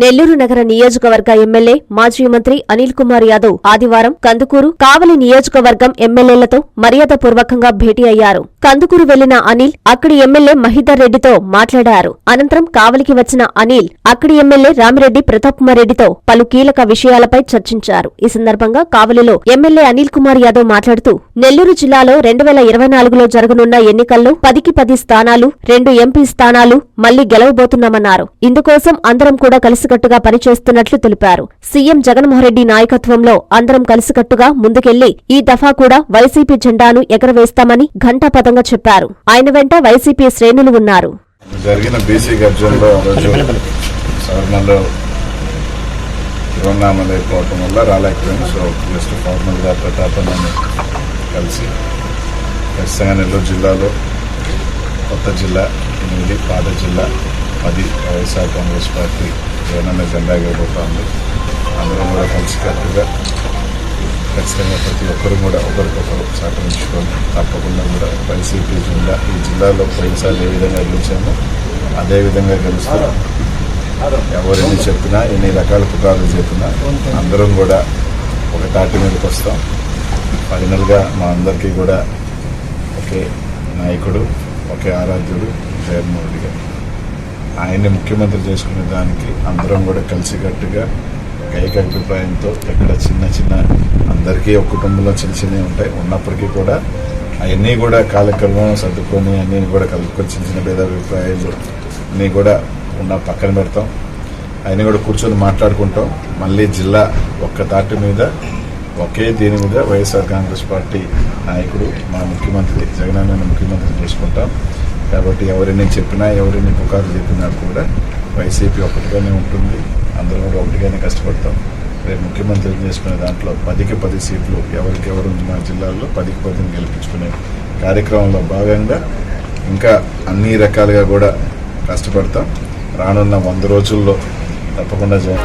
నెల్లూరు నగర నియోజకవర్గ ఎమ్మెల్యే మాజీ మంత్రి అనిల్ కుమార్ యాదవ్ ఆదివారం కందుకూరు కావలి నియోజకవర్గం ఎమ్మెల్యేలతో మర్యాదపూర్వకంగా భేటీ అయ్యారు. కందుకూరు వెళ్ళిన అనిల్ అక్కడి ఎమ్మెల్యే మహిదర్ రెడ్డితో మాట్లాడారు. అనంతరం కావలికి వచ్చిన అనిల్ అక్కడి ఎమ్మెల్యే రామిరెడ్డి ప్రతాప్ కుమార్ రెడ్డితో పలు కీలక విషయాలపై చర్చించారు. ఈ సందర్భంగా కావలిలో ఎమ్మెల్యే అనిల్ కుమార్ యాదవ్ మాట్లాడుతూ నెల్లూరు జిల్లాలో రెండు వేల ఇరవై నాలుగులో జరగనున్న ఎన్నికల్లో పదికి పది స్థానాలు రెండు ఎంపీ స్థానాలు మళ్ళీ గెలవబోతున్నామన్నారు. ఇందుకోసం అందరం కూడా కలిసి కలిసికట్టుగా పనిచేస్తున్నట్లు తెలిపారు. సీఎం జగన్మోహన్ రెడ్డి నాయకత్వంలో అందరం కలిసికట్టుగా ముందుకెళ్ళి ఈ దఫా కూడా వైసీపీ జెండాను ఎగరవేస్తామని ఘంటాపథంగా చెప్పారు. ఆయన వెంట వైసీపీ శ్రేణులు ఉన్నారు. జరిగిన బీసీ గర్జనలో ఆ రోజు సవర్ణలో తిరువన్నామలు అయిపోవటం వల్ల రాలేకపోయింది. సో జస్ట్ ఫార్మల్గా ప్రతాపన్నని కలిసి ఖచ్చితంగా నెల్లూరు జిల్లాలో కొత్త జిల్లా ఎనిమిది పాత జిల్లా అది వైఎస్ఆర్ కాంగ్రెస్ పార్టీ జగనన్న జెండా అందరం కూడా కలిసికట్టుగా ఖచ్చితంగా ప్రతి ఒక్కరు కూడా ఒకరికొకరు సహకరించుకొని తప్పకుండా కూడా వైసీపీ జిల్లా ఈ జిల్లాలో పోయినసారి ఏ విధంగా గెలిచామో అదే విధంగా గెలుస్తాం ఎవరు ఎన్ని చెప్పినా ఎన్ని రకాల పుకార్లు చెప్పినా అందరం కూడా ఒక తాటి మీదకి వస్తాం. ఫైనల్గా మా అందరికీ కూడా ఒకే నాయకుడు ఒకే ఆరాధ్యుడు జగన్మోహన్ రెడ్డి గారు. ఆయన్ని ముఖ్యమంత్రి చేసుకునే దానికి అందరం కూడా కలిసికట్టుగా ఒక ఏకాభిప్రాయంతో ఎక్కడ చిన్న చిన్న అందరికీ ఒక కుటుంబంలో చిన్న చిన్నవి ఉంటాయి. ఉన్నప్పటికీ కూడా అవన్నీ కూడా కాలక్రమం సర్దుకొని అన్నీ కూడా కలుపుకొని చిన్న చిన్న భేదాభిప్రాయాలు అన్నీ కూడా ఉన్న పక్కన పెడతాం. అవన్నీ కూడా కూర్చొని మాట్లాడుకుంటాం. మళ్ళీ జిల్లా ఒక్క తాటి మీద ఒకే దీని మీద వైఎస్ఆర్ కాంగ్రెస్ పార్టీ నాయకుడు మా ముఖ్యమంత్రి జగనన్న ముఖ్యమంత్రి చేసుకుంటాం. కాబట్టి ఎవరిని చెప్పినా ఎవరిని పుకారు చెప్పినా కూడా వైసీపీ ఒకటిగానే ఉంటుంది. అందరం కూడా ఒకటిగానే కష్టపడతాం. రేపు ముఖ్యమంత్రి చేసుకునే దాంట్లో పదికి పది సీట్లు ఎవరికి ఎవరు మా జిల్లాల్లో పదికి పదిని గెలిపించుకునే కార్యక్రమంలో భాగంగా ఇంకా అన్ని రకాలుగా కూడా కష్టపడతాం. రానున్న వంద రోజుల్లో తప్పకుండా జగన్